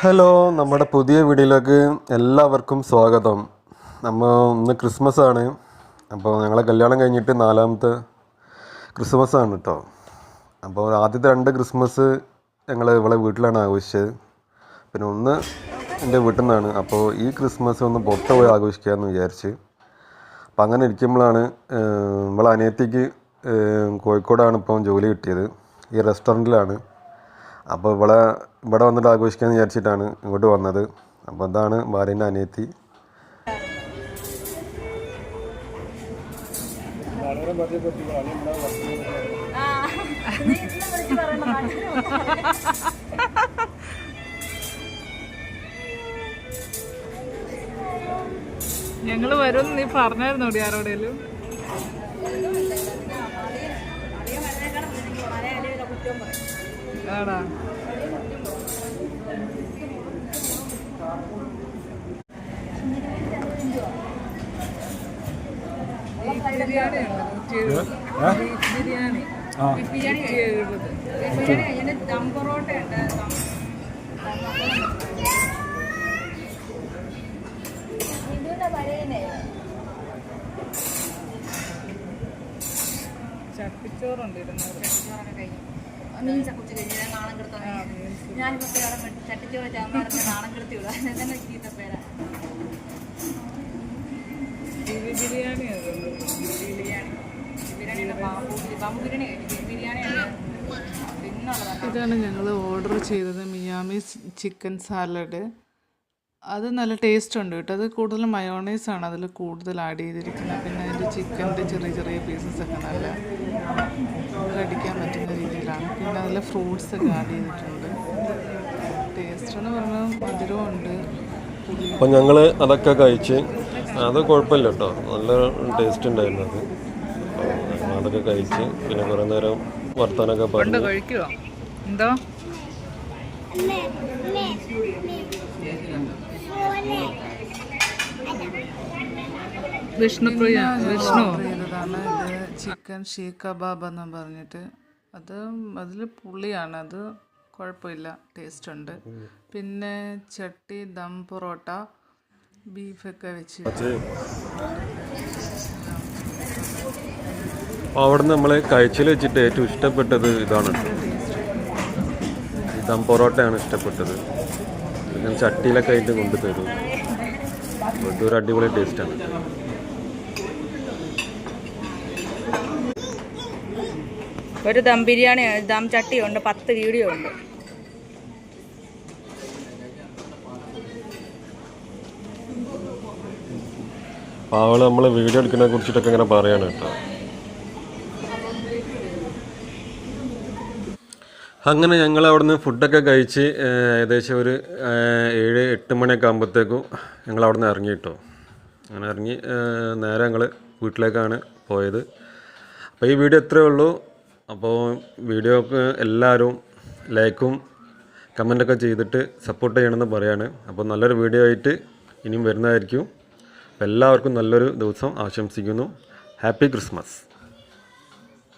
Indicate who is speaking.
Speaker 1: Hello നമ്മുടെ പുതിയ വീഡിയോയിലേക്ക് എല്ലാവർക്കും സ്വാഗതം. നമ്മൾ ഇന്ന് ക്രിസ്മസ് ആണ് അപ്പോൾ ഞങ്ങളെ കല്യാണം കഴിഞ്ഞിട്ട് നാലാമത്തെ ക്രിസ്മസ് ആണ് കേട്ടോ അപ്പോൾ ആദ്യത്തെ രണ്ട് ക്രിസ്മസ് ഞങ്ങൾ ഇവളെ വീട്ടിലാണ് ആഘോഷിച്ചത്. പിന്നെ ഒന്ന് എന്റെ വീട്ടിൽ നിന്നാണ് അപ്പോൾ ഈ ക്രിസ്മസ് ഒന്ന് പുറത്ത് പോയി ആഘോഷിക്കാമെന്ന് വിചാരിച്ച്. അപ്പോൾ അങ്ങനെ ഇരിക്കുമ്പോഴാണ് ഇവളെ അനിയത്തിക്ക് കോഴിക്കോടാണ് ഇപ്പം ജോലി കിട്ടിയത്. ഈ റെസ്റ്റോറന്റിലാണ്. അപ്പോൾ ഇവിടെ ഇവിടെ വന്നിട്ട് ആഘോഷിക്കാമെന്ന് വിചാരിച്ചിട്ടാണ് ഇങ്ങോട്ട് വന്നത്. അപ്പോൾ അതാണ് ഭാര്യന്റെ അനിയത്തി.
Speaker 2: ഞങ്ങൾ വരും നീ പറഞ്ഞായിരുന്നു ഇവിടെ ആരോടേലും ആടാ ബീഫ് ബിരിയാണി. ഉണ്ട് നൂറ്റി
Speaker 3: ചാമ്പാറിന്റെ നാണം ചീത്ത പേരാ.
Speaker 2: ബിരിയാണി
Speaker 3: ബിരിയാണിയുടെ
Speaker 2: ഇതാണ് ഞങ്ങൾ ഓർഡർ ചെയ്തത് മിയാമി ചിക്കൻ സാലഡ് അത് നല്ല ടേസ്റ്റ് ഉണ്ട് കേട്ടോ. അത് കൂടുതൽ മയോണൈസ് ആണ് അതിൽ കൂടുതൽ ആഡ് ചെയ്തിരിക്കുന്നത്. പിന്നെ അതിന്റെ ചിക്കന്റെ ചെറിയ ചെറിയ പീസസ് ഒക്കെ നല്ല കടിക്കാൻ പറ്റുന്ന രീതിയിലാണ്. അതിൽ ഫ്രൂട്ട്സ് ഒക്കെ ആഡ് ചെയ്തിട്ടുണ്ട്. ടേസ്റ്റ് എന്ന് പറഞ്ഞാൽ മധുരവും ഉണ്ട് പുളി
Speaker 1: അപ്പം ഞങ്ങൾ അതൊക്കെ കഴിച്ച് അത് കുഴപ്പമില്ല കേട്ടോ. നല്ല ടേസ്റ്റ് ഉണ്ടായിരുന്നു അത് അതൊക്കെ കഴിച്ച് പിന്നെ കുറേ നേരം വർത്താനൊക്കെ
Speaker 2: കൊണ്ട്
Speaker 1: പറഞ്ഞു.
Speaker 2: എന്തോ? വിഷ്ണു. പ്രിയ വിഷ്ണു ചിക്കൻ ഷീ കബാബ് എന്ന് പറഞ്ഞിട്ട്. അത് അതിൽ പുളിയാണ്. അത് കുഴപ്പമില്ല. ടേസ്റ്റ് ഉണ്ട്. പിന്നെ ചട്ടി ദം പൊറോട്ട ബീഫൊക്കെ വെച്ച്
Speaker 1: അവിടെ നമ്മൾ കഴിച്ചിൽ വെച്ചിട്ട് ഏറ്റവും ഇഷ്ടപ്പെട്ടത് ഇതാണ്. ദം പൊറോട്ടയാണ് ഇഷ്ടപ്പെട്ടത്. ഞാൻ ചട്ടിയിലൊക്കെ ആയിട്ട് കൊണ്ടുതരും. ഒരു അടിപൊളി ടേസ്റ്റാണ്
Speaker 3: ഒരു ദം ബിരിയാണി ദം ചട്ടിയുണ്ട് പത്ത് വീഡിയോ ഉണ്ട്
Speaker 1: പാവൾ നമ്മൾ വീഡിയോ എടുക്കുന്നതിനെ കുറിച്ചിട്ടൊക്കെ ഇങ്ങനെ പറയാണ് കേട്ടോ. അങ്ങനെ ഞങ്ങൾ അവിടുന്ന് ഫുഡൊക്കെ കഴിച്ച് ഏകദേശം ഒരു ഏഴ് എട്ട് മണിയൊക്കെ ആകുമ്പോഴത്തേക്കും ഞങ്ങൾ നിന്ന് ഇറങ്ങി കേട്ടോ. അങ്ങനെ ഇറങ്ങി നേരെ ഞങ്ങൾ വീട്ടിലേക്കാണ് പോയത്. അപ്പോൾ ഈ വീഡിയോ ഇത്രയേ ഉള്ളൂ. അപ്പോൾ വീഡിയോക്ക് എല്ലാവരും ലൈക്കും കമന്റൊക്കെ ചെയ്തിട്ട് സപ്പോർട്ട് ചെയ്യണമെന്ന് പറയാണ്. അപ്പോൾ നല്ലൊരു വീഡിയോ ആയിട്ട് ഇനിയും വരുന്നതായിരിക്കും. അപ്പോൾ എല്ലാവർക്കും നല്ലൊരു ദിവസം ആശംസിക്കുന്നു. Happy Christmas